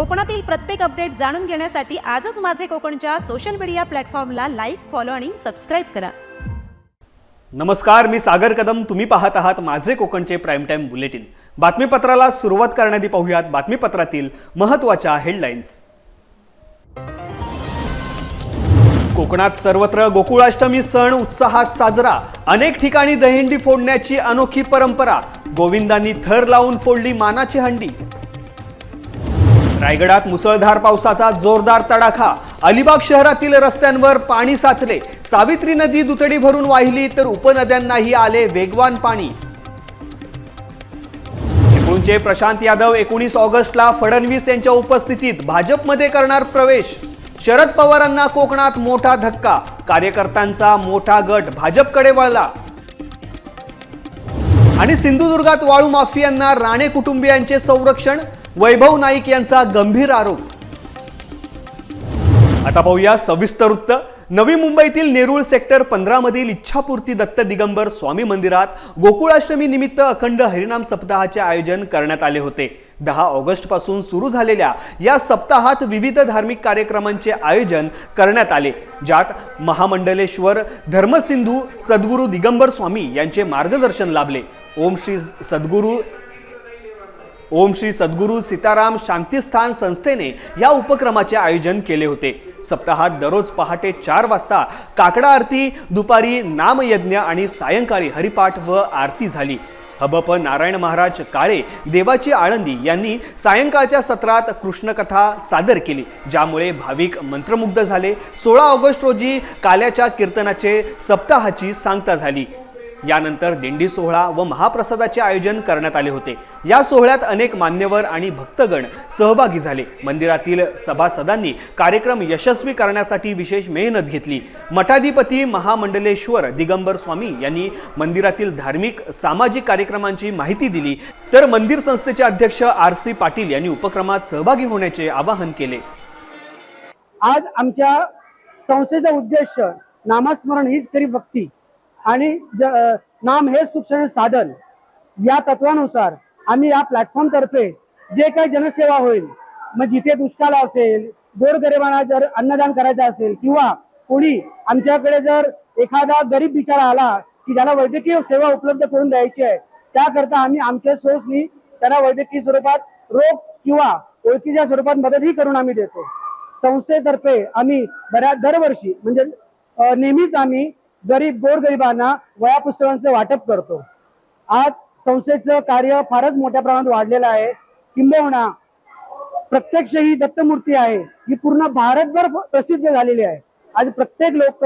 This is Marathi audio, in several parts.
कोकणातील प्रत्येक अपडेट जाणून घेण्यासाठी आजच माझे कोकणच्या सोशल मीडिया प्लॅटफॉर्मला लाईक फॉलो आणि सबस्क्राईब करा. नमस्कार मी सागर कदम. तुम्ही पाहत आहात माझे कोकणचे प्राईम टाईम बुलेटिन बातमीपत्राला सुरुवात करण्याआधी पाहूयात बातमीपत्रातील महत्त्वाच्या हेडलाईन्स कोकणात सर्वत्र गोकुळाष्टमी सण उत्साहात साजरा. अनेक ठिकाणी दहिंडी फोडण्याची अनोखी परंपरा. गोविंदांनी थर लावून फोडली मानाची हंडी. रायगडात मुसळधार पावसाचा जोरदार तडाखा. अलिबाग शहरातील रस्त्यांवर पाणी साचले. सावित्री नदी दुतडी भरून वाहिली तर उपनद्यांनाही आले वेगवान पाणी. चिपळूणचे प्रशांत यादव एकोणीस ऑगस्टला फडणवीस यांच्या उपस्थितीत भाजपमध्ये करणार प्रवेश. शरद पवारांना कोकणात मोठा धक्का. कार्यकर्त्यांचा मोठा गट भाजपकडे वळला. आणि सिंधुदुर्गात वाळू माफियांना राणे कुटुंबियांचे संरक्षण. वैभव नाईक यांचा गंभीर आरोप. आता पाहूया सविस्तर वृत्त. नवी मुंबईतील नेरूळ सेक्टर पंधरा मधील इच्छापूर्ती दत्त दिगंबर स्वामी मंदिरात गोकुळाष्टमी निमित्त अखंड हरिनाम सप्ताहाचे आयोजन करण्यात आले होते. दहा ऑगस्टपासून सुरू झालेल्या या सप्ताहात विविध धार्मिक कार्यक्रमांचे आयोजन करण्यात आले. ज्यात महामंडलेश्वर धर्मसिंधू सद्गुरू दिगंबर स्वामी यांचे मार्गदर्शन लाभले. ओम श्री सद्गुरू ओम श्री सद्गुरू सीताराम शांतीस्थान संस्थेने या उपक्रमाचे आयोजन केले होते. सप्ताहात दररोज पहाटे चार वाजता काकडा आरती दुपारी नामयज्ञ आणि सायंकाळी हरिपाठ व आरती झाली. हबप नारायण महाराज काळे देवाची आळंदी यांनी सायंकाळच्या सत्रात कृष्णकथा सादर केली ज्यामुळे भाविक मंत्रमुग्ध झाले. सोळा ऑगस्ट रोजी काल्याच्या कीर्तनाचे सप्ताहाची सांगता झाली. यानंतर दिंडी सोहळा व महाप्रसादाचे आयोजन करण्यात आले होते. या सोहळ्यात अनेक मान्यवर आणि भक्तगण सहभागी झाले. मंदिरातील सभासदांनी कार्यक्रम यशस्वी करण्यासाठी विशेष मेहनत घेतली. मठाधिपती महामंडलेश्वर दिगंबर स्वामी यांनी मंदिरातील धार्मिक सामाजिक कार्यक्रमांची माहिती दिली. तर मंदिर संस्थेचे अध्यक्ष आर सी पाटील यांनी उपक्रमात सहभागी होण्याचे आवाहन केले. आज आमच्या संस्थेचा उद्देश नामस्मरण हीच खरी भक्ती. आणि ज- नाम हे शिक्षण साधन या तत्वानुसार आम्ही या प्लॅटफॉर्म तर्फे जे काही जनसेवा होईल मग जिथे दुष्काळ असेल गोरगरिबांना जर अन्नदान करायचं असेल किंवा कोणी आमच्याकडे जर एखादा गरीब बिचारा आला की ज्याला वैद्यकीय सेवा उपलब्ध करून द्यायची आहे त्याकरता आम्ही आमच्या सोर्सनी त्यांना वैद्यकीय स्वरूपात रोग किंवा ओळखीच्या स्वरूपात मदतही करून आम्ही देतो. संस्थेतर्फे आम्ही बऱ्याच दरवर्षी म्हणजे नेहमीच आम्ही गरीब गोरगरिबांना वया पुस्तकांचं वाटप करतो. आज संस्थेचं कार्य फारच मोठ्या प्रमाणात वाढलेलं आहे. किंबहुना प्रत्यक्ष ही दत्तमूर्ती आहे ही पूर्ण भारतभर प्रसिद्ध झालेली आहे. आज प्रत्येक लोक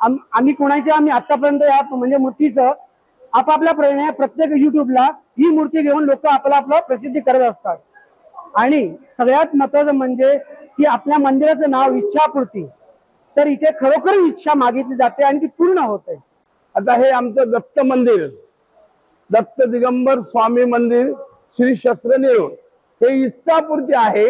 आम्ही कोणाच्या आम्ही आतापर्यंत या म्हणजे मूर्तीचं आपापल्या प्रेरणे प्रत्येक युट्यूबला ही मूर्ती घेऊन लोक आपलं आपलं प्रसिद्धी करत असतात. आणि सगळ्यात महत्वाचं म्हणजे की आपल्या मंदिराचं नाव इच्छापूर्ती. तर इथे खरोखर इच्छा मागितली जाते आणि ती पूर्ण होते. आता हे आमचं दत्त मंदिर दत्त दिगंबर स्वामी मंदिर श्री शस्त्र नेरूळ हे इच्छापूर्ती आहे.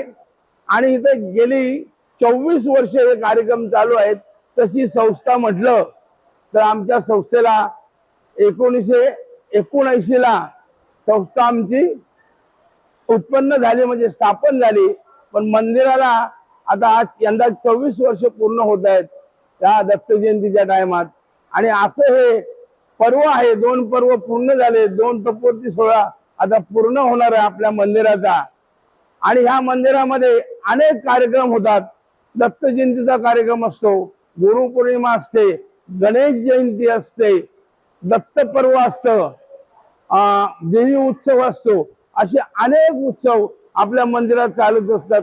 आणि इथे गेली चोवीस वर्ष हे कार्यक्रम चालू आहेत. तशी संस्था म्हटलं तर आमच्या संस्थेला एकोणीसशे एकोणऐंशी ला संस्था आमची उत्पन्न झाली म्हणजे स्थापन झाली. पण मंदिराला आता आज यंदा चोवीस वर्ष पूर्ण होत आहेत त्या दत्त जयंतीच्या टायमात. आणि असं हे पर्व आहे दोन पर्व पूर्ण झाले दोन तपोवती सोहळा आता पूर्ण होणार आहे आपल्या मंदिराचा. आणि ह्या मंदिरामध्ये अनेक कार्यक्रम होतात. दत्त जयंतीचा कार्यक्रम असतो गुरुपौर्णिमा असते गणेश जयंती असते दत्त पर्व असतं देवी उत्सव असतो. असे अनेक उत्सव आपल्या मंदिरात चालत असतात.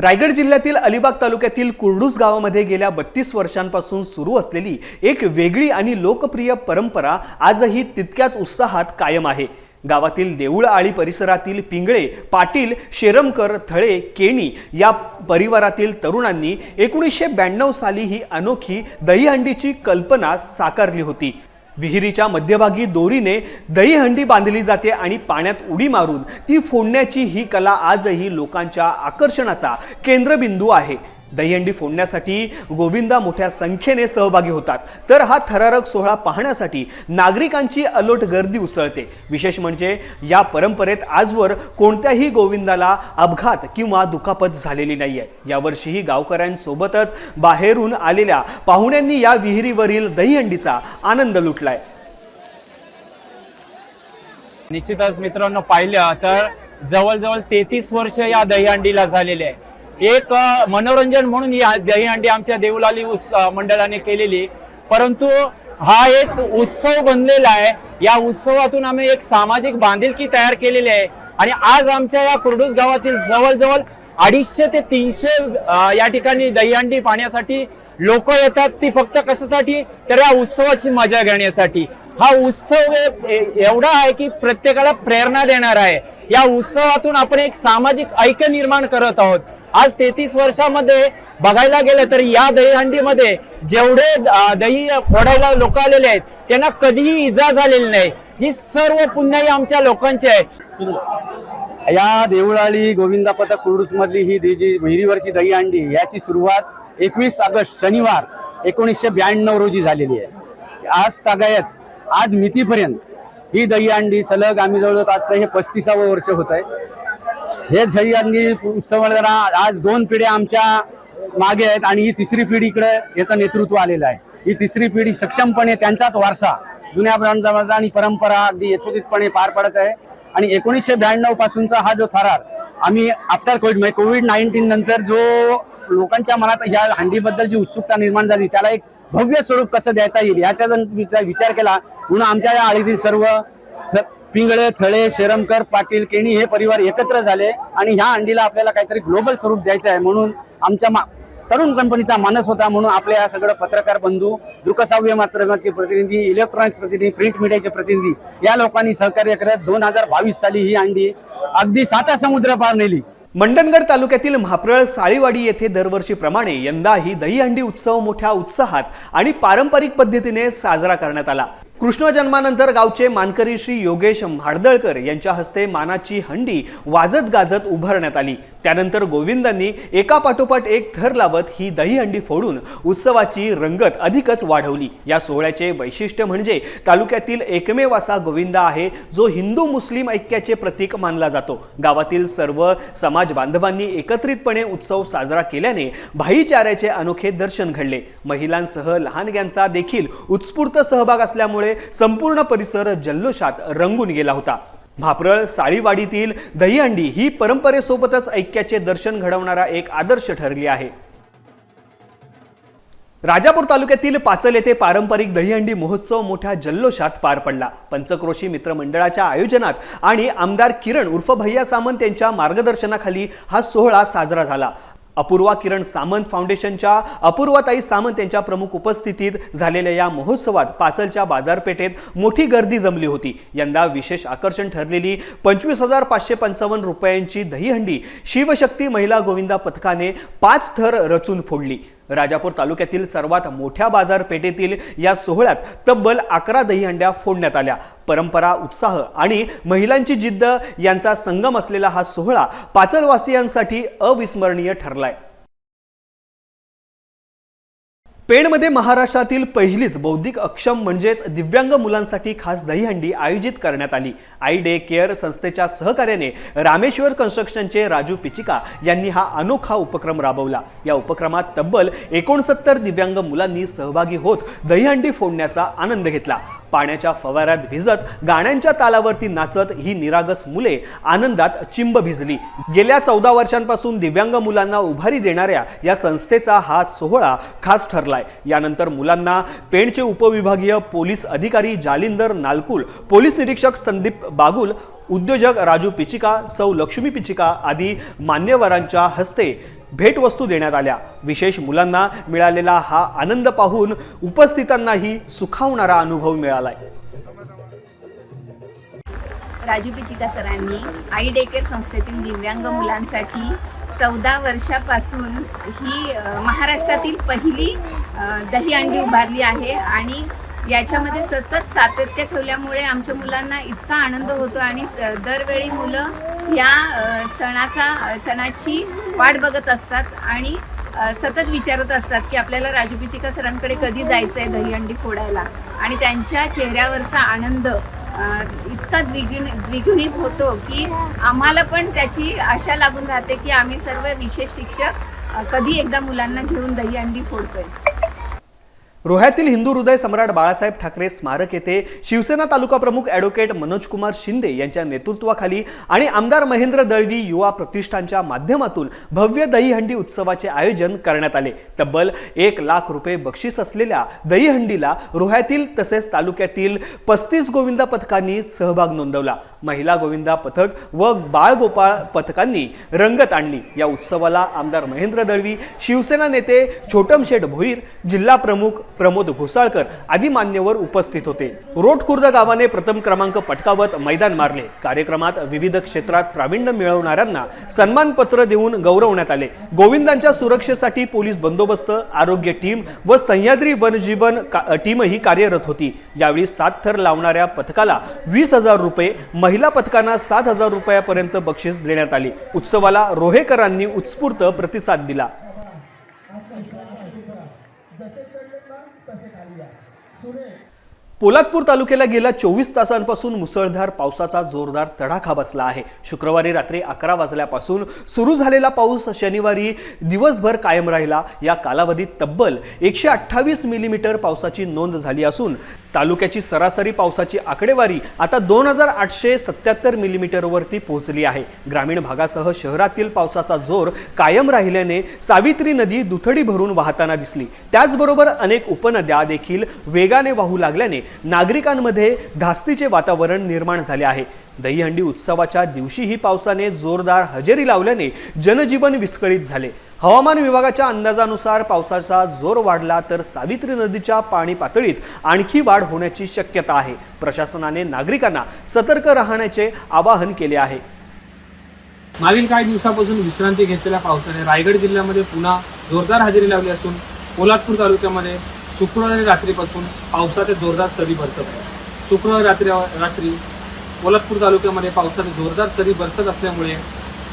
रायगड जिल्ह्यातील अलिबाग तालुक्यातील कुर्डूस गावामध्ये गेल्या बत्तीस वर्षांपासून सुरू असलेली एक वेगळी आणि लोकप्रिय परंपरा आजही तितक्याच उत्साहात कायम आहे. गावातील देऊळ आळी परिसरातील पिंगळे पाटील शेरमकर थळे केणी या परिवारातील तरुणांनी एकोणीसशे ब्याण्णव साली ही अनोखी दहीहंडीची कल्पना साकारली होती. विहिरीच्या मध्यभागी दोरीने दहीहंडी बांधली जाते आणि पाण्यात उडी मारून ती फोडण्याची ही कला आजही लोकांच्या आकर्षणाचा केंद्रबिंदू आहे. दहीहंडी फोडण्यासाठी गोविंदा मोठ्या संख्येने सहभागी होतात. तर हा थरारक सोहळा पाहण्यासाठी नागरिकांची अलोट गर्दी उसळते. विशेष म्हणजे या परंपरेत आजवर कोणत्याही गोविंदाला अपघात किंवा दुखापत झालेली नाही आहे यावर्षीही गावकऱ्यांसोबतच बाहेरून आलेल्या पाहुण्यांनी या विहिरीवरील दहीहंडीचा आनंद लुटलाय. निश्चितच मित्रांनो पाहिलं तर जवळजवळ तेहतीस वर्ष या दहीहंडीला झालेले आहे. एक मनोरंजन म्हणून ही दहीहंडी आमच्या देवलाली उस- मंडळाने केलेली. परंतु हा एक उत्सव बनलेला आहे. या उत्सवातून आम्ही एक सामाजिक बांधिलकी तयार केलेली आहे. आणि आज आमच्या या कुर्डूस गावातील जवळजवळ अडीचशे ते तीनशे या ठिकाणी दहीहंडी पाहण्यासाठी लोक येतात. ती फक्त कशासाठी? तर या उत्सवाची मजा घेण्यासाठी. हा उत्सव एवढा आहे की प्रत्येकाला प्रेरणा देणार आहे. या उत्सवातून आपण एक सामाजिक ऐक्य निर्माण करत आहोत. आज तेहतीस वर्षामध्ये बघायला गेलं तर या दहीहंडीमध्ये जेवढे दही फोडायला लोक आलेले आहेत त्यांना कधीही इजा झालेली नाही. ही सर्व पुण्याही आमच्या लोकांची आहे या देवळाली गोविंदा पथक कुर्डूस मधली ही जी विहिरीवरची दहीहंडी याची सुरुवात एकवीस ऑगस्ट शनिवार एकोणीसशे ब्याण्णव रोजी झालेली आहे. आज तागायत आज मितीपर्यंत ही दहीहंडी सलग आम्ही जवळजवळ आजचं हे पस्तीसावं वर्ष होत आहे हे सह्याद्री उत्सव म्हणजे आज दोन पिढ्या आमच्या मागे आहेत आणि ही तिसरी पिढीकडे याचं नेतृत्व आलेलं आहे. ही तिसरी पिढी सक्षमपणे त्यांचाच वारसा जुन्या ब्रांडचा आणि परंपरा अगदी यशोदितपणे पार पडत आहे. आणि एकोणीसशे ब्याण्णव पासूनचा हा जो थरार आम्ही आफ्टर कोविड म्हणजे कोविड नाईन्टीन नंतर जो लोकांच्या मनात ह्या हंडीबद्दल जी उत्सुकता निर्माण झाली त्याला एक भव्य स्वरूप कसं देता येईल याचा जर विचार विचार केला म्हणून आमच्या या आळीतील सर्व पिंगळे थळे शेरमकर पाटील केणी हे परिवार एकत्र झाले आणि ह्या अंडीला आपल्याला काहीतरी ग्लोबल स्वरूप द्यायचं आहे म्हणून आमच्या मा- तरुण कंपनीचा मानस होता म्हणून आपल्या या सगळं पत्रकार बंधू दृकसाव्य माध्यमाचे प्रतिनिधी इलेक्ट्रॉनिक्स प्रतिनिधी प्रिंट मीडियाचे प्रतिनिधी या लोकांनी सहकार्य करत दोन हजार बावीस साली ही अंडी अगदी साता समुद्र पार नेली. मंडणगड तालुक्यातील म्हाप्रळ साळीवाडी येथे दरवर्षीप्रमाणे यंदाही दहीहंडी उत्सव मोठ्या उत्साहात आणि पारंपरिक पद्धतीने साजरा करण्यात आला. कृष्ण जन्मानंतर गावचे मानकरी श्री योगेश म्हाडदळकर यांच्या हस्ते मानाची हंडी वाजत गाजत उभारण्यात आली. त्यानंतर गोविंदांनी एकापाठोपाठ एक थर लावत ही दहीहंडी फोडून उत्सवाची रंगत अधिकच वाढवली. या सोहळ्याचे वैशिष्ट्य म्हणजे तालुक्यातील एकमेव असा गोविंदा आहे जो हिंदू मुस्लिम ऐक्याचे प्रतीक मानला जातो. गावातील सर्व समाज बांधवांनी एकत्रितपणे उत्सव साजरा केल्याने भाईचाऱ्याचे अनोखे दर्शन घडले. महिलांसह लहानग्यांचा देखील उत्स्फूर्त सहभाग असल्यामुळे संपूर्ण परिसर जल्लोषात रंगून गेला होता. भापरळ साळीवाडीतील दहीहंडी ही परंपरेसोबतच ऐक्याचे दर्शन घडवणारा एक आदर्श ठरली आहे. राजापूर तालुक्यातील पाचल येथे पारंपरिक दहीहंडी महोत्सव मोठ्या जल्लोषात पार पडला. पंचक्रोशी मित्रमंडळाच्या आयोजनात आणि आमदार किरण उर्फ भैया सामंत यांच्या मार्गदर्शनाखाली हा सोहळा साजरा झाला. अपूर्वा किरण सामंत फाउंडेशनच्या अपूर्वाताई सामंत यांच्या प्रमुख उपस्थितीत झालेल्या या महोत्सवात पाचलच्या बाजारपेठेत मोठी गर्दी जमली होती. यंदा विशेष आकर्षण ठरलेली पंचवीस हजार पाचशे पंचावन्न रुपयांची दहीहंडी शिवशक्ती महिला गोविंदा पथकाने पाच थर रचून फोडली. राजापूर तालुक्यातील सर्वात मोठ्या बाजारपेठेतील या सोहळ्यात तब्बल अकरा दहीहंड्या फोडण्यात आल्या. परंपरा उत्साह आणि महिलांची जिद्द यांचा संगम असलेला हा सोहळा पाचलवासियांसाठी अविस्मरणीय ठरलाय. पेणमध्ये महाराष्ट्रातील पहिलीच बौद्धिक अक्षम म्हणजेच दिव्यांग मुलांसाठी खास दहीहंडी आयोजित करण्यात आली. आई डे केअर संस्थेच्या सहकार्याने रामेश्वर कन्स्ट्रक्शनचे राजू पिचिका यांनी हा अनोखा उपक्रम राबवला. या उपक्रमात तब्बल एकोणसत्तर दिव्यांग मुलांनी सहभागी होत दहीहंडी फोडण्याचा आनंद घेतला. पाण्याच्या फवाऱ्यात भिजत गाण्यांच्या तालावरती नाचत ही निरागस मुले आनंदात चिंब भिजली. गेल्या चौदा वर्षांपासून दिव्यांग मुलांना उभारी देणाऱ्या या संस्थेचा हा सोहळा खास ठरलाय. यानंतर मुलांना पेणचे उपविभागीय पोलीस अधिकारी जालिंदर नालकुल पोलीस निरीक्षक संदीप बागुल उद्योजक राजू पिचिका सौ लक्ष्मी पिचिका आदी मान्यवरांच्या हस्ते भेटवस्तू देण्यात आल्या. विशेष मुलांना मिळालेला हा आनंद पाहून उपस्थितांनाही सुखावणारा अनुभव मिळालाय. राजू पिचिका सरांनी आई डेकेर संस्थेतील दिव्यांग मुलांसाठी चौदा वर्षापासून ही महाराष्ट्रातील पहिली दही दहीहंडी उभारली आहे आणि याच्यामध्ये सतत सातत्य ठेवल्यामुळे आमच्या मुलांना इतका आनंद होतो आणि स- दरवेळी मुलं या सणाचा सणाची वाट बघत असतात आणि सतत विचारत असतात की आपल्याला राजू पिचिका सरांकडे कधी जायचं आहे दहीहंडी फोडायला? आणि त्यांच्या चेहऱ्यावरचा आनंद इतका द्विगुण द्विगुणित होतो की आम्हाला पण त्याची आशा लागून राहते की आम्ही सर्व विशेष शिक्षक कधी एकदा मुलांना घेऊन दहीहंडी फोडतोय. रोह्यातील हिंदू हृदय सम्राट बाळासाहेब ठाकरे स्मारक येथे शिवसेना तालुका प्रमुख ॲडव्होकेट मनोजकुमार शिंदे यांच्या नेतृत्वाखाली आणि आमदार महेंद्र दळवी युवा प्रतिष्ठानच्या माध्यमातून भव्य दहीहंडी उत्सवाचे आयोजन करण्यात आले. तब्बल एक लाख रुपये बक्षीस असलेल्या दहीहंडीला रोह्यातील तसेच तालुक्यातील पस्तीस गोविंदा पथकांनी सहभाग नोंदवला. महिला गोविंदा पथक व बाळगोपाळ पथकांनी रंगत आणली. या उत्सवाला आमदार महेंद्र दळवी शिवसेना नेते छोटमशेठ भोईर जिल्हा प्रमुख प्रमोद घोसाळकर आदी मान्यवर उपस्थित होते. रोड खुर्द गावाने प्रथम क्रमांक पटकावत मैदान मारले. कार्यक्रमात विविध क्षेत्रात प्रावीण्य मिळवणाऱ्यांना सन्मानपत्र देऊन गौरवण्यात आले. गोविंदांच्या सुरक्षेसाठी पोलीस बंदोबस्त आरोग्य टीम व सह्याद्री वनजीवन का- टीमही कार्यरत होती. यावेळी सात थर लावणाऱ्या पथकाला वीस हजार रुपये महिला पथकांना सात हजार रुपयापर्यंत बक्षीस देण्यात आली. उत्सवाला रोहेकरांनी उत्स्फूर्त प्रतिसाद दिला. पोलादपूर तालुक्याला गेल्या चोवीस तासांपासून मुसळधार पावसाचा जोरदार तडाखा बसला आहे. शुक्रवारी रात्री अकरा वाजल्यापासून सुरू झालेला पाऊस शनिवारी दिवसभर कायम राहिला. या कालावधीत तब्बल एकशे अठ्ठावीस मिलीमीटर पावसाची नोंद झाली असून तालुक्याची सरासरी पावसाची आकडेवारी आता दोन हजार आठशे सत्याहत्तर मिलीमीटरवरती पोहोचली आहे. ग्रामीण भागासह शहरातील पावसाचा जोर कायम राहिल्याने सावित्री नदी दुथडी भरून वाहताना दिसली. त्याचबरोबर अनेक उपनद्या देखील वेगाने वाहू लागल्याने नागरिकांमध्ये धास्तीचे वातावरण निर्माण झाले आहे. दहीहंडी उत्सवाच्या दिवशीही पावसाने जोरदार हजेरी लावल्याने जनजीवन विस्कळीत झाले. हवामान विभागाच्या अंदाजानुसार पावसाचा जोर वाढला तर सावित्री नदीच्या पाणी पातळीत आणखी वाढ होण्याची शक्यता आहे. प्रशासनाने नागरिकांना सतर्क राहण्याचे आवाहन केले आहे. मागील काही दिवसापासून विश्रांती घेतलेल्या पावसाने रायगड जिल्ह्यामध्ये पुन्हा जोरदार हजेरी लावली असून पोलादपूर तालुक्यामध्ये शुक्रवारी रात्रीपासून पावसाचे जोरदार सरी बरसत आहे शुक्रवारी रात्री रात्री पोलादपूर तालुक्यामध्ये पावसाने जोरदार सरी बरसत असल्यामुळे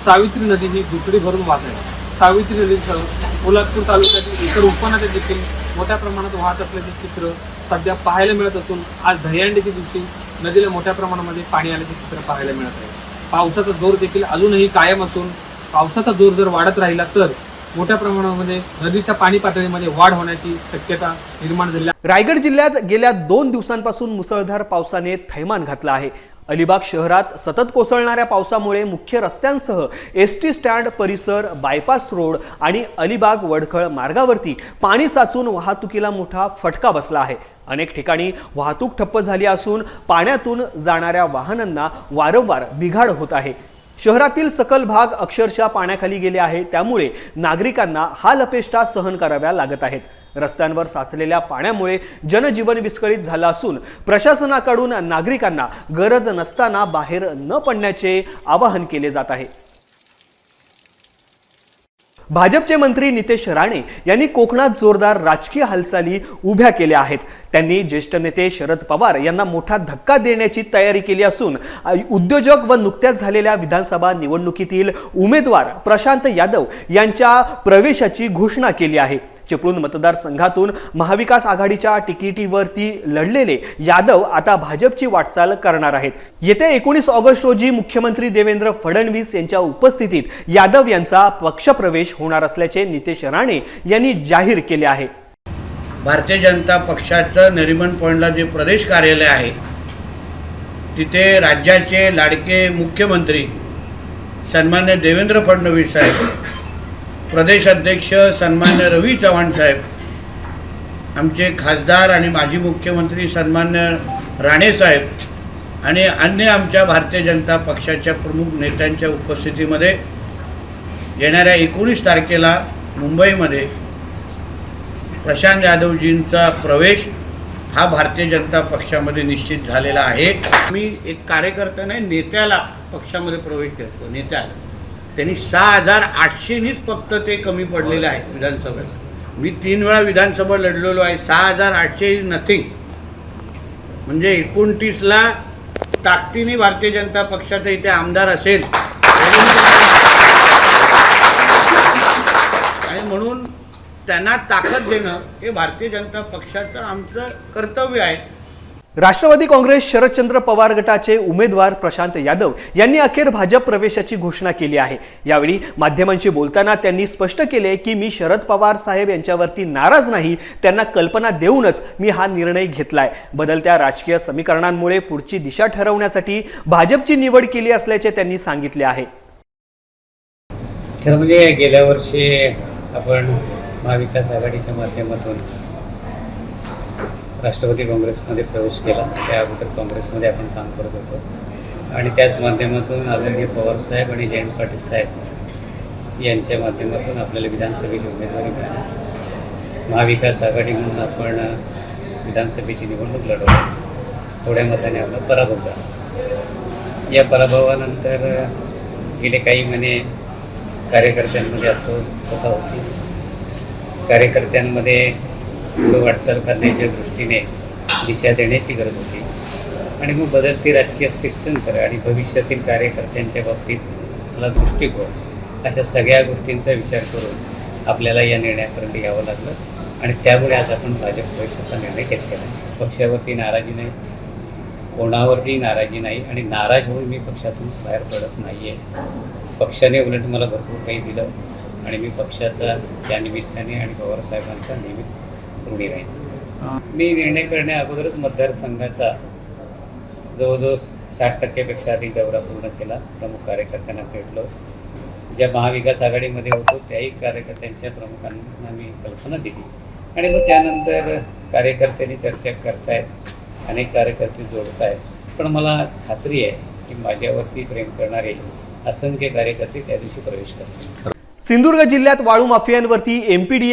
सावित्री नदी ही दुकडी भरून वाहत आहे. सावित्री नदीसह पोलादपूर तालुक्यातील इतर उपनद्या देखील मोठ्या प्रमाणात वाहत असल्याचे चित्र सध्या पाहायला मिळत असून आज दह्यांडीच्या दिवशी नदीला मोठ्या प्रमाणामध्ये पाणी आल्याचे चित्र पाहायला मिळत आहे पावसाचा जोर देखील अजूनही कायम असून पावसाचा जोर जर वाढत राहिला तर मोठ्या प्रमाणामध्ये नदीच्या पाणी पातळीमध्ये वाढ होण्याची शक्यता निर्माण झाली आहे. रायगड जिल्ह्यात गेल्या दोन दिवसांपासून मुसळधार पावसाने थैमान घातलं आहे अलिबाग शहरात सतत कोसळणाऱ्या पावसामुळे मुख्य रस्त्यांसह एस टी स्टँड परिसर बायपास रोड आणि अलिबाग वडखळ मार्गावरती पाणी साचून वाहतुकीला मोठा फटका बसला आहे. अनेक ठिकाणी वाहतूक ठप्प झाली असून पाण्यातून जाणाऱ्या वाहनांना वारंवार बिघाड होत आहे. शहरातील सकल भाग अक्षरशः पाण्याखाली गेले आहे त्यामुळे नागरिकांना हा लपेष्टा सहन कराव्या लागत आहेत. रस्त्यांवर साचलेल्या पाण्यामुळे जनजीवन विस्कळीत झालं असून प्रशासनाकडून नागरिकांना गरज नसताना बाहेर न पडण्याचे आवाहन केले जात आहे. भाजपचे मंत्री नितेश राणे यांनी कोकणात जोरदार राजकीय हालचाली उभ्या केल्या आहेत. त्यांनी ज्येष्ठ नेते शरद पवार यांना मोठा धक्का देण्याची तयारी केली असून उद्योजक व नुकत्याच झालेल्या विधानसभा निवडणुकीतील उमेदवार प्रशांत यादव यांच्या प्रवेशाची घोषणा केली आहे. चिपळूण मतदारसंघातून महाविकास आघाडीच्या तिकिटीवरती लढलेले यादव आता भाजपची वाटचाल करणार आहेत. येत्या एकोणीस ऑगस्ट रोजी मुख्यमंत्री देवेंद्र फडणवीस यांच्या उपस्थितीत यादव यांचा पक्षप्रवेश होणार असल्याचे नितेश राणे यांनी जाहीर केले आहे. भारतीय जनता पक्षाचं नरिमन पॉईंटला जे प्रदेश कार्यालय आहे तिथे राज्याचे लाडके मुख्यमंत्री सन्मान्य देवेंद्र फडणवीस साहेब प्रदेश अध्यक्ष सन्मान्य रवी चव्हाण साहेब आमचे खासदार आणि माजी मुख्यमंत्री सन्मान्य राणे साहेब आणि अन्य आमच्या भारतीय जनता पक्षाच्या प्रमुख नेत्यांच्या उपस्थितीमध्ये येणाऱ्या एकोणीस तारखेला मुंबईमध्ये प्रशांत यादवजींचा प्रवेश हा भारतीय जनता पक्षामध्ये निश्चित झालेला आहे. मी एक कार्यकर्ता नाही नेत्याला पक्षामध्ये प्रवेश करतो नेत्याला. त्यांनी सहा हजार आठशेनीच फक्त ते कमी पडलेले आहे विधानसभेत. मी तीन वेळा विधानसभा लढलेलो आहे सहा हजार आठशे इज नथिंग म्हणजे एकोणतीसला ताकदीने भारतीय जनता पक्षाचा इथे आमदार असेल आणि म्हणून त्यांना ताकद देणं हे भारतीय जनता पक्षाचं आमचं कर्तव्य आहे. राष्ट्रवादी काँग्रेस शरदचंद्र पवार गटाचे उमेदवार प्रशांत यादव यांनी अखेर भाजप प्रवेशाची घोषणा केली आहे. यावेळी माध्यमांशी बोलताना त्यांनी स्पष्ट केले की मी शरद पवार साहेब यांच्यावरती नाराज नाही त्यांना कल्पना देऊनच मी हा निर्णय घेतलाय. बदलत्या राजकीय समीकरणांमुळे पुढची दिशा ठरवण्यासाठी भाजपची निवड केली असल्याचे त्यांनी सांगितले आहे. गेल्या वर्षी आपण महाविकास आघाडीच्या माध्यमातून. राष्ट्रवादी काँग्रेसमध्ये प्रवेश केला. त्या अगोदर काँग्रेसमध्ये आपण काम करत होतो. आणि त्याच माध्यमातून आदरणीय पवारसाहेब आणि जयंत पाटील साहेब यांच्या माध्यमातून आपल्याला विधानसभेची उमेदवारी मिळाली. महाविकास आघाडी म्हणून आपण विधानसभेची निवडणूक लढवली. थोड्या मताने आपला पराभव झाला. या पराभवानंतर गेले काही महिने कार्यकर्त्यांमध्ये अस्वस्थता होती. कार्यकर्त्यांमध्ये पुढं वाटचाल करण्याच्या दृष्टीने दिशा देण्याची गरज होती. आणि मग बदलती राजकीय स्थित्यंतर आणि भविष्यातील कार्यकर्त्यांच्या बाबतीतला दृष्टिकोन अशा सगळ्या गोष्टींचा विचार करून आपल्याला या निर्णयापर्यंत यावं लागलं. आणि त्यामुळे आज आपण भाजप प्रवेशाचा निर्णय घेतलेला आहे पक्षावरती नाराजी नाही कोणावरती नाराजी नाही आणि नाराज होऊन मी पक्षातून बाहेर पडत नाही आहे पक्षाने उलट मला भरपूर काही दिलं आणि मी पक्षाचा त्या निमित्ताने आणि पवारसाहेबांचा नेहमीच ऋणी नाही मी निर्णय करण्या अगोदरच मतदारसंघाचा जवळजवळ साठ टक्क्यापेक्षा अधिक दौरा पूर्ण केला. प्रमुख कार्यकर्त्यांना भेटलो. ज्या महाविकास आघाडीमध्ये होतो त्याही कार्यकर्त्यांच्या प्रमुखांना मी कल्पना दिली. आणि मग त्यानंतर कार्यकर्त्यांनी चर्चा करतायत अनेक कार्यकर्ते जोडतायत. पण मला खात्री आहे की माझ्यावरती प्रेम करणारे असंख्य कार्यकर्ते त्या दिवशी प्रवेश करतात सिंधुदुर्ग जिल्ह्यात वाळू माफियांवरती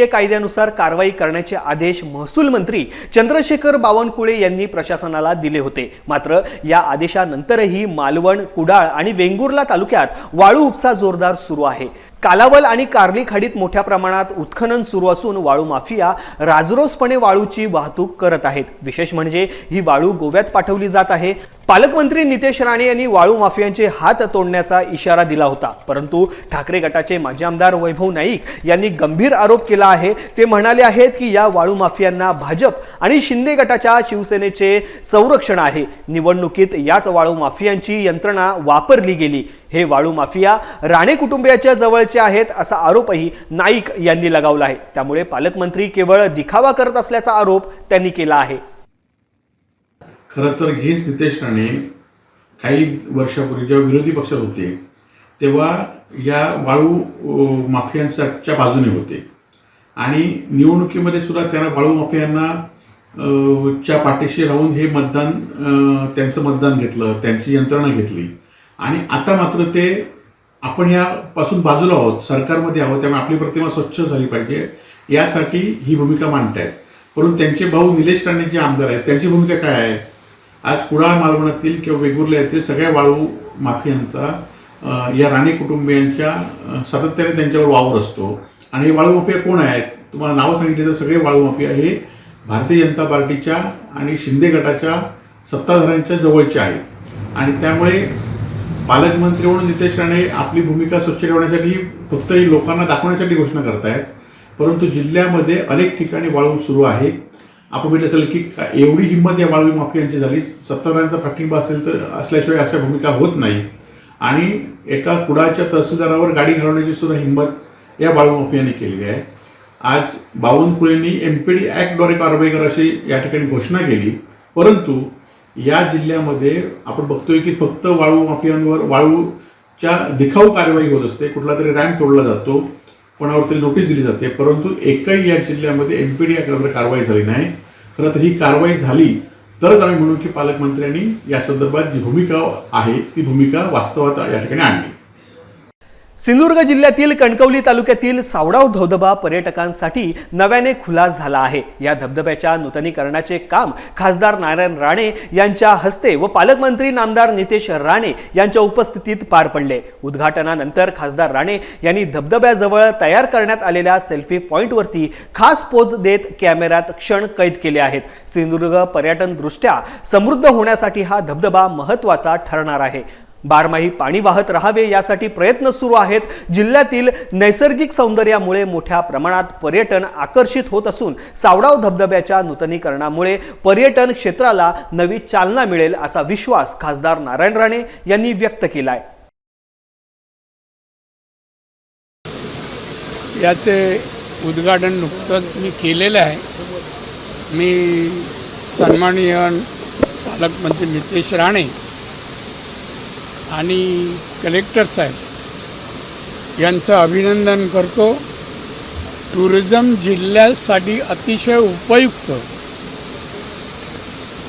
ए कायद्यानुसार कारवाई करण्याचे आदेश महसूल मंत्री चंद्रशेखर बावनकुळे यांनी प्रशासनाला दिले होते. मात्र या आदेशानंतरही मालवण कुडाळ आणि वेंगुर्ला तालुक्यात वाळू उपसा जोरदार सुरू आहे. कालावल आणि कार्ली खाडीत मोठ्या प्रमाणात उत्खनन सुरू असून वाळू माफिया राजरोसपणे वाळूची वाहतूक करत आहेत. विशेष म्हणजे ही वाळू गोव्यात पाठवली जात आहे. पालकमंत्री नितेश राणे यांनी वाळू माफियांचे हात तोडण्याचा इशारा दिला होता. परंतु ठाकरे गटाचे माजी आमदार वैभव नाईक यांनी गंभीर आरोप केला आहे. ते म्हणाले आहेत की या वाळू माफियांना भाजप आणि शिंदे गटाच्या शिवसेनेचे संरक्षण आहे. निवडणुकीत याच वाळू माफियांची यंत्रणा वापरली गेली. हे वाळू माफिया राणे कुटुंबियाच्या जवळचे आहेत असा आरोपही नाईक यांनी लगावला आहे. त्यामुळे पालकमंत्री केवळ दिखावा करत असल्याचा आरोप त्यांनी केला आहे. खरं तर हेच नितेश राणे काही वर्षापूर्वी जेव्हा विरोधी पक्षात होते तेव्हा या वाळू माफियांच्या बाजूने होते. आणि निवडणुकीमध्ये सुद्धा त्यांना वाळू माफियांना च्या पाठीशी राहून हे मतदान त्यांचं मतदान घेतलं त्यांची यंत्रणा घेतली. आणि आता मात्र ते आपण यापासून बाजूला आहोत सरकारमध्ये आहोत त्यामुळे आपली प्रतिमा स्वच्छ झाली पाहिजे. यासाठी ही भूमिका मांडतायत. परंतु त्यांचे भाऊ निलेश राणे जे आमदार आहेत त्यांची भूमिका काय आहे? आज कुडाळ मालवणातील किंवा वेगुर्ला येथील सगळ्या वाळू माफियांचा या राणे कुटुंबियांच्या सातत्याने त्यांच्यावर वावर असतो. आणि हे वाळू माफिया कोण आहेत? तुम्हाला नावं सांगितले तर सगळे वाळू माफिया हे भारतीय जनता पार्टीच्या आणि शिंदे गटाच्या सत्ताधाऱ्यांच्या जवळचे आहेत. आणि त्यामुळे पालकमंत्री म्हणून नितेश राणे आपली भूमिका स्वच्छ ठेवण्यासाठी फक्त ही लोकांना दाखवण्यासाठी घोषणा करतायत. परंतु जिल्ह्यामध्ये अनेक ठिकाणी वाळू सुरू आहे आपण बघितलं असेल की का- एवढी हिंमत या वाळवी माफी यांची झाली. सत्ताधाऱ्यांचा पाठिंबा असेल तर असल्याशिवाय अशा भूमिका होत नाही. आणि एका कुडाच्या तहसीलदारावर गाडी घालवण्याची सुद्धा हिंमत या वाळू माफियांनी केलेली आहे. आज बावनकुळेंनी एम पी डी ॲक्टद्वारे कारवाई करा अशी या ठिकाणी घोषणा केली. परंतु या जिल्ह्यामध्ये आपण बघतोय की फक्त वाळू माफियांवर वाळूच्या दिखाऊ कारवाई होत असते. कुठला तरी रँक तोडला जातो. कोणावरतरी नोटीस दिली जाते परंतु एकही या जिल्ह्यामध्ये एम पी डी कारवाई झाली नाही. खरं तर ही कारवाई झाली तरच आम्ही म्हणू की पालकमंत्र्यांनी या संदर्भात जी भूमिका आहे ती भूमिका वास्तवात या ठिकाणी आणली. सिंधुदुर्ग जिल्ह्यातील कणकवली तालुक्यातील सावडाव धबधबा पर्यटकांसाठी नव्याने खुला झाला आहे. या धबधब्याच्या नूतनीकरणाचे काम खासदार नारायण राणे यांच्या हस्ते व पालकमंत्री नामदार नितेश राणे यांच्या उपस्थितीत पार पडले. उद्घाटनानंतर खासदार राणे यांनी धबधब्याजवळ तयार करण्यात आलेल्या सेल्फी पॉईंटवरती खास पोज देत कॅमेऱ्यात क्षण कैद केले आहेत. सिंधुदुर्ग पर्यटन दृष्ट्या समृद्ध होण्यासाठी हा धबधबा महत्त्वाचा ठरणार आहे. बारमाही पाणी वाहत राहावे यासाठी प्रयत्न सुरू आहेत. जिल्ह्यातील नैसर्गिक सौंदर्यामुळे मोठ्या प्रमाणात पर्यटन आकर्षित होत असून सावडाव धबधब्याच्या नूतनीकरणामुळे पर्यटन क्षेत्राला नवी चालना मिळेल असा विश्वास खासदार नारायण राणे यांनी व्यक्त केलाय. याचे उद्घाटन नुकतंच मी केलेलं आहे. मी सन्माननीय पालकमंत्री नितेश राणे आणि कलेक्टर साहेब यांचं अभिनंदन करतो. टुरिझम जिल्ह्यासाठी अतिशय उपयुक्त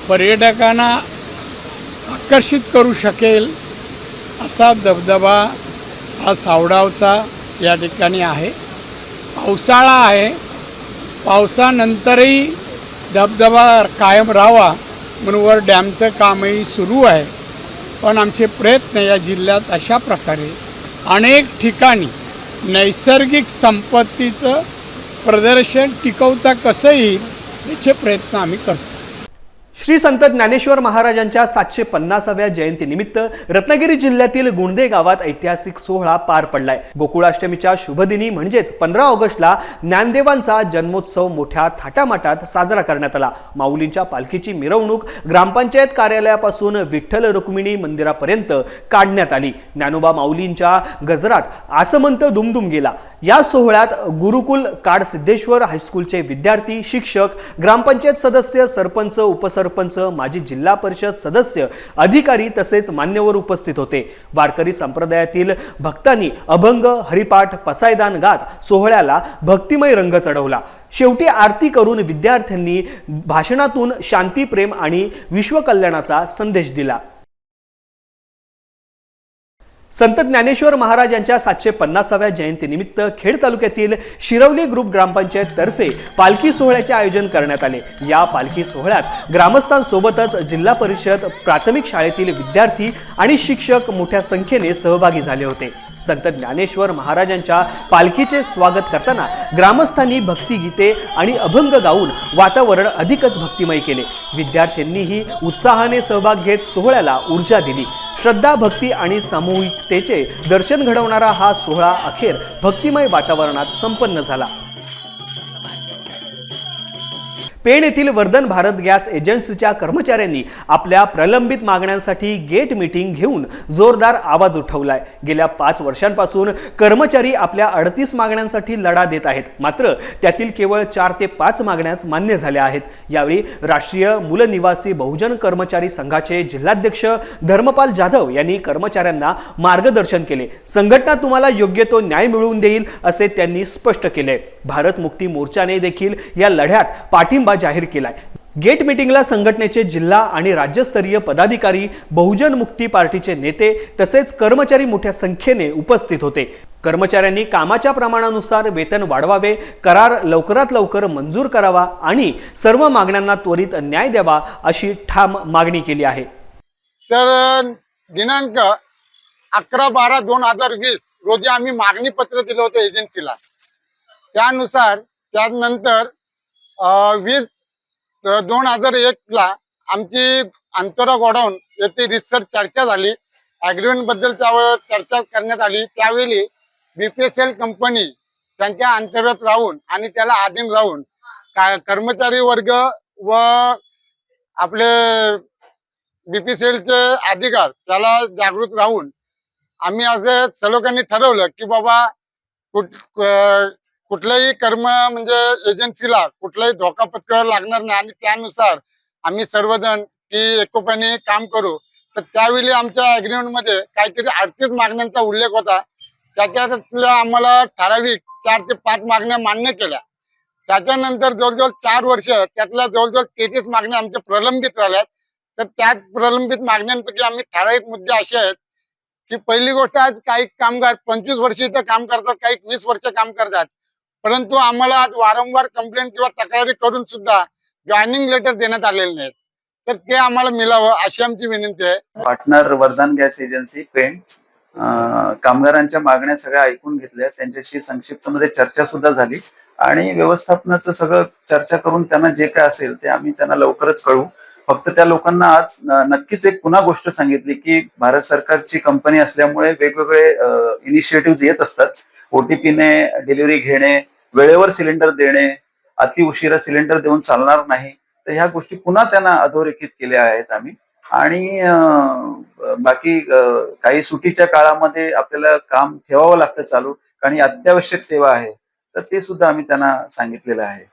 पर्यटकांना आकर्षित करू शकेल असा धबधबा हा सावडावचा या ठिकाणी आहे. पावसाळा आहे. पावसानंतरही धबधबा कायम राहावा म्हणून वर डॅमचं कामही सुरू आहे. पण आमचे प्रयत्न या जिल्ह्यात अशा प्रकारे अनेक ठिकाणी नैसर्गिक संपत्तीचं प्रदर्शन टिकवता कसं येईल याचे प्रयत्न आम्ही करतो. श्री संत ज्ञानेश्वर महाराजांच्या सातशे पन्नासाव्या जयंतीनिमित्त रत्नागिरी जिल्ह्यातील गुंडे गावात ऐतिहासिक सोहळा पार पडलाय. गोकुळाष्टमीच्या शुभदिनी म्हणजेच पंधरा ऑगस्टला ज्ञानदेवांचा जन्मोत्सव मोठ्या थाटामाटात साजरा करण्यात आला. माऊलींच्या पालखीची मिरवणूक ग्रामपंचायत कार्यालयापासून विठ्ठल रुक्मिणी मंदिरापर्यंत काढण्यात आली. ज्ञानोबा माऊलींच्या गजरात आसमंत दुमदुम गेला. या सोहळ्यात गुरुकुल काड सिद्धेश्वर हायस्कूलचे विद्यार्थी शिक्षक ग्रामपंचायत सदस्य सरपंच उपसरपंच माजी जिल्हा परिषद सदस्य अधिकारी तसेच मान्यवर उपस्थित होते. वारकरी संप्रदायातील भक्तांनी अभंग हरिपाठ पसायदान गात सोहळ्याला भक्तिमय रंग चढवला. शेवटी आरती करून विद्यार्थ्यांनी भाषणातून शांती प्रेम आणि विश्वकल्याणाचा संदेश दिला. संत ज्ञानेश्वर महाराज यांच्या सातशे पन्नासाव्या जयंतीनिमित्त खेड तालुक्यातील शिरवली ग्रुप ग्रामपंचायत तर्फे पालखी सोहळ्याचे आयोजन करण्यात आले. या पालखी सोहळ्यात ग्रामस्थांसोबतच जिल्हा परिषद प्राथमिक शाळेतील विद्यार्थी आणि शिक्षक मोठ्या संख्येने सहभागी झाले होते. संत ज्ञानेश्वर महाराजांच्या पालखीचे स्वागत करताना ग्रामस्थांनी भक्तिगीते आणि अभंग गाऊन वातावरण अधिकच भक्तिमय केले. विद्यार्थ्यांनीही उत्साहाने सहभाग घेत सोहळ्याला ऊर्जा दिली. श्रद्धा भक्ती आणि सामूहिकतेचे दर्शन घडवणारा हा सोहळा अखेर भक्तिमय वातावरणात संपन्न झाला. पेण येथील वर्धन भारत गॅस एजन्सीच्या कर्मचाऱ्यांनी आपल्या प्रलंबित मागण्यांसाठी गेट मीटिंग घेऊन जोरदार आवाज उठवलाय. गेल्या पाच वर्षांपासून कर्मचारी आपल्या अडतीस मागण्यांसाठी लढा देत आहेत. मात्र त्यातील केवळ चार ते पाच मागण्याच मान्य झाल्या आहेत. यावेळी राष्ट्रीय मूलनिवासी बहुजन कर्मचारी संघाचे जिल्हाध्यक्ष धर्मपाल जाधव यांनी कर्मचाऱ्यांना मार्गदर्शन केले. संघटना तुम्हाला योग्य तो न्याय मिळवून देईल असे त्यांनी स्पष्ट केले. भारत मुक्ती मोर्चाने देखील या लढ्यात पाठिंबा जाहीर केलाय. गेट मिटिंगला संघटनेचे जिल्हा आणि राज्यस्तरीय पदाधिकारी बहुजन मुक्ती पार्टीचे नेते तसेच कर्मचारी मोठ्या संख्येने उपस्थित होते. कर्मचाऱ्यांनी कामाच्या प्रमाणानुसार वेतन वाढवावे करार लवकरात लवकर मंजूर करावा आणि सर्व मागण्यांना त्वरित न्याय द्यावा अशी ठाम मागणी केली आहे. तर दिनांक अकरा बारा दोन हजार वीस रोजी आम्ही मागणी पत्र दिलं होतं एजन्सीला त्यानुसार त्यानंतर वीस दोन हजार एक ला आमची अंतरा गोडाऊन येथे रिसर्च चर्चा झाली. अग्रीमेंटबद्दल त्यावर चर्चा करण्यात आली. त्यावेळी बीपीएसएल कंपनी त्यांच्या अंतर्गत राहून आणि त्याला आधीन राहून कर्मचारी वर्ग व आपले बीपीसीएलचे अधिकार त्याला जागृत राहून आम्ही असं सलोख्यांनी ठरवलं की बाबा कुठ कुठल्याही कर्म म्हणजे एजन्सीला कुठलाही धोका पत्करावा लागणार नाही. आणि त्यानुसार आम्ही सर्वजण की एकोप्याने काम करू. तर त्यावेळी आमच्या अग्रीमेंटमध्ये काहीतरी अडतीस मागण्यांचा उल्लेख होता. त्याच्यातल्या आम्हाला ठराविक चार ते पाच मागण्या मान्य केल्या. त्याच्यानंतर जवळजवळ चार वर्ष त्यातल्या जवळजवळ तेहतीस मागण्या आमच्या प्रलंबित राहिल्यात. तर त्या प्रलंबित मागण्यांपैकी आम्ही ठराविक मुद्दे असे आहेत की पहिली गोष्ट आज काही कामगार पंचवीस वर्ष इथं काम करतात काही वीस वर्ष काम करतात. परंतु आम्हाला आज वारंवार कंप्लेंट किंवा तक्रारी करून सुद्धा जॉईनिंग लेटर देण्यात आलेले नाहीत. तर ते आम्हाला मिळावं अशी आमची विनंती आहे. पार्टनर वरदान गॅस एजन्सी पेंट कामगारांच्या मागण्या सगळ्या ऐकून घेतल्या. त्यांच्याशी संक्षिप्तमध्ये चर्चा सुद्धा झाली. आणि व्यवस्थापनाचं सगळं चर्चा करून त्यांना जे काय असेल ते आम्ही त्यांना लवकरच कळवू. फक्त त्या लोकांना आज नक्कीच एक पुन्हा गोष्ट सांगितली की भारत सरकारची कंपनी असल्यामुळे वेगवेगळे इनिशिएटिव्ह येत असतात. ओटीपीने डिलिव्हरी घेणे वेळेवर सिलेंडर देणे अति उशिरा सिलेंडर देऊन चालणार नाही तर ह्या गोष्टी पुन्हा त्यांना अधोरेखित केल्या आहेत आम्ही. आणि बाकी काही सुटीच्या काळामध्ये आपल्याला काम ठेवावं लागतं चालू कारण ही अत्यावश्यक सेवा आहे तर ते सुद्धा आम्ही त्यांना सांगितलेलं आहे.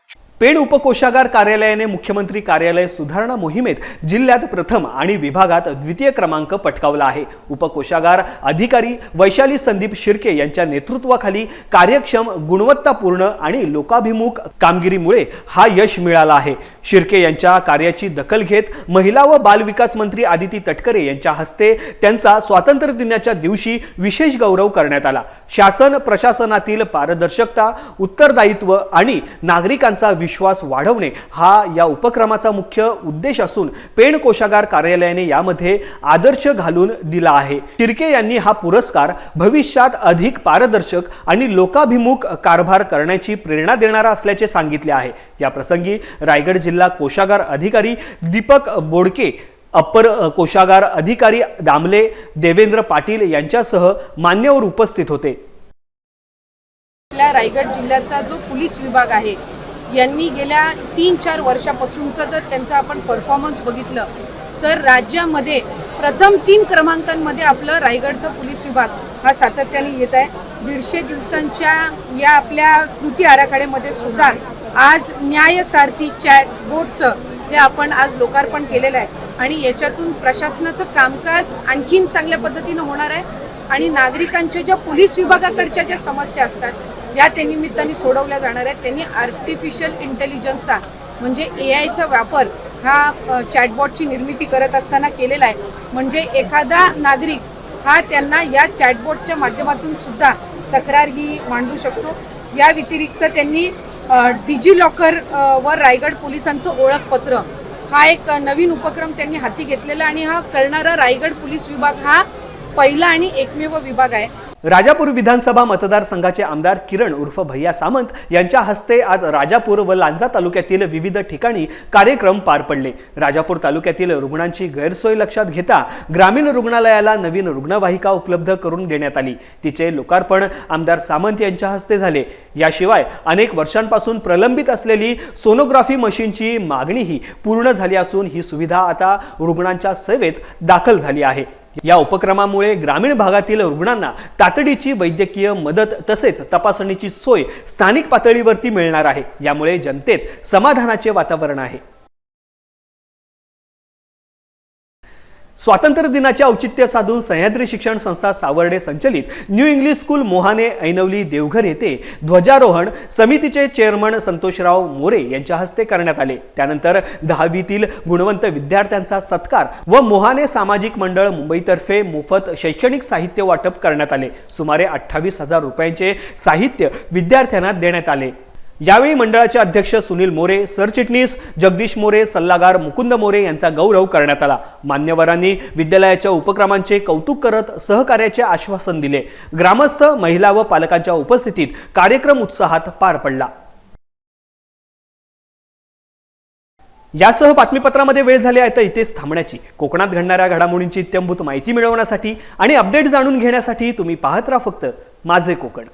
पेण उपकोषागार कार्यालयाने मुख्यमंत्री कार्यालय सुधारणा मोहिमेत जिल्ह्यात प्रथम आणि विभागात द्वितीय क्रमांक पटकावला आहे. उपकोषागार अधिकारी वैशाली संदीप शिर्के यांच्या नेतृत्वाखाली कार्यक्षम गुणवत्तापूर्ण आणि लोकाभिमुख कामगिरीमुळे हा यश मिळाला आहे. शिर्के यांच्या कार्याची दखल घेत महिला व बालविकास मंत्री आदिती तटकरे यांच्या हस्ते त्यांचा स्वातंत्र्य दिनाच्या दिवशी विशेष गौरव करण्यात आला. शासन प्रशासनातील पारदर्शकता उत्तरदायित्व आणि नागरिकांचा विश्वास वाढवणे हा या उपक्रमाचा मुख्य उद्देश असून पेण कोशागार कार्यालयाने यामध्ये आदर्श घालून दिला आहे. शिर्के यांनी हा पुरस्कार भविष्यात अधिक पारदर्शक आणि लोकाभिमुख कारभार करण्याची प्रेरणा देणारा असल्याचे सांगितले आहे. या प्रसंगी रायगड जिल्हा कोशागार अधिकारी दीपक बोडके अप्पर कोशागार अधिकारी दामले देवेंद्र पाटील यांच्यासह मान्यवर उपस्थित होते. आपल्या रायगड जिल्ह्याचा जो पोलीस विभाग आहे यांनी गेल्या तीन चार वर्षापासूनचं जर त्यांचा आपण परफॉर्मन्स बघितलं तर राज्यामध्ये प्रथम तीन क्रमांकांमध्ये आपलं रायगडचा पोलीस विभाग हा सातत्याने येत आहे. दीडशे दिवसांच्या या आपल्या कृती आराखड्यामध्ये सुद्धा आज न्यायसारथी चॅट बोर्डचं हे आपण आज लोकार्पण केलेलं आहे. आणि याच्यातून प्रशासनाचं कामकाज आणखीन चांगल्या पद्धतीनं होणार आहे. आणि नागरिकांच्या ज्या पोलीस विभागाकडच्या ज्या समस्या असतात त्या निमित्ताने सोडवल्या जाणार आहेत. त्यांनी आर्टिफिशियल इंटेलिजन्सचा म्हणजे ए आयचा वापर हा चॅटबॉटची निर्मिती करत असताना केलेला आहे. म्हणजे एखादा नागरिक हा त्यांना या चॅटबॉटच्या माध्यमातून सुद्धा तक्रार ही मांडू शकतो. या व्यतिरिक्त त्यांनी डिजी लॉकर वर रायगड पोलिसांचं ओळखपत्र हा एक नवीन उपक्रम त्यांनी हाती घेतलेला आणि हा करणारा रायगड पोलीस विभाग हा पहिला आणि एकमेव विभाग आहे. राजापूर विधानसभा मतदारसंघाचे आमदार किरण उर्फ भैया सामंत यांच्या हस्ते आज राजापूर व लांजा तालुक्यातील विविध ठिकाणी कार्यक्रम पार पडले. राजापूर तालुक्यातील रुग्णांची गैरसोय लक्षात घेता ग्रामीण रुग्णालयाला नवीन रुग्णवाहिका उपलब्ध करून देण्यात आली. तिचे लोकार्पण आमदार सामंत यांच्या हस्ते झाले. याशिवाय अनेक वर्षांपासून प्रलंबित असलेली सोनोग्राफी मशीनची मागणीही पूर्ण झाली असून ही सुविधा आता रुग्णांच्या सेवेत दाखल झाली आहे. या उपक्रमामुळे ग्रामीण भागातील रुग्णांना तातडीची वैद्यकीय मदत तसेच तपासणीची सोय स्थानिक पातळीवरती मिळणार आहे. यामुळे जनतेत समाधानाचे वातावरण आहे. स्वातंत्र्य दिनाचे औचित्य साधून सह्याद्री शिक्षण संस्था सावर्डे संचलित new English school Mohane Ainavali Deoghar येथे ध्वजारोहण समितीचे चेअरमन संतोषराव मोरे यांच्या हस्ते करण्यात आले. त्यानंतर दहावीतील गुणवंत विद्यार्थ्यांचा सत्कार व मोहाने सामाजिक मंडळ मुंबईतर्फे मोफत शैक्षणिक साहित्य वाटप करण्यात आले. सुमारे अठ्ठावीस हजार रुपयांचे साहित्य विद्यार्थ्यांना देण्यात आले. यावेळी मंडळाचे अध्यक्ष सुनील मोरे सरचिटणीस जगदीश मोरे सल्लागार मुकुंद मोरे यांचा गौरव करण्यात आला. मान्यवरांनी विद्यालयाच्या उपक्रमांचे कौतुक करत सहकार्याचे आश्वासन दिले. ग्रामस्थ महिला व पालकांच्या उपस्थितीत कार्यक्रम उत्साहात पार पडला. यासह बातमीपत्रामध्ये वेळ झाली आहे तर इथेच थांबण्याची. कोकणात घडणाऱ्या घडामोडींची इत्यंभूत माहिती मिळवण्यासाठी आणि अपडेट जाणून घेण्यासाठी तुम्ही पाहत राहा फक्त माझे कोकण.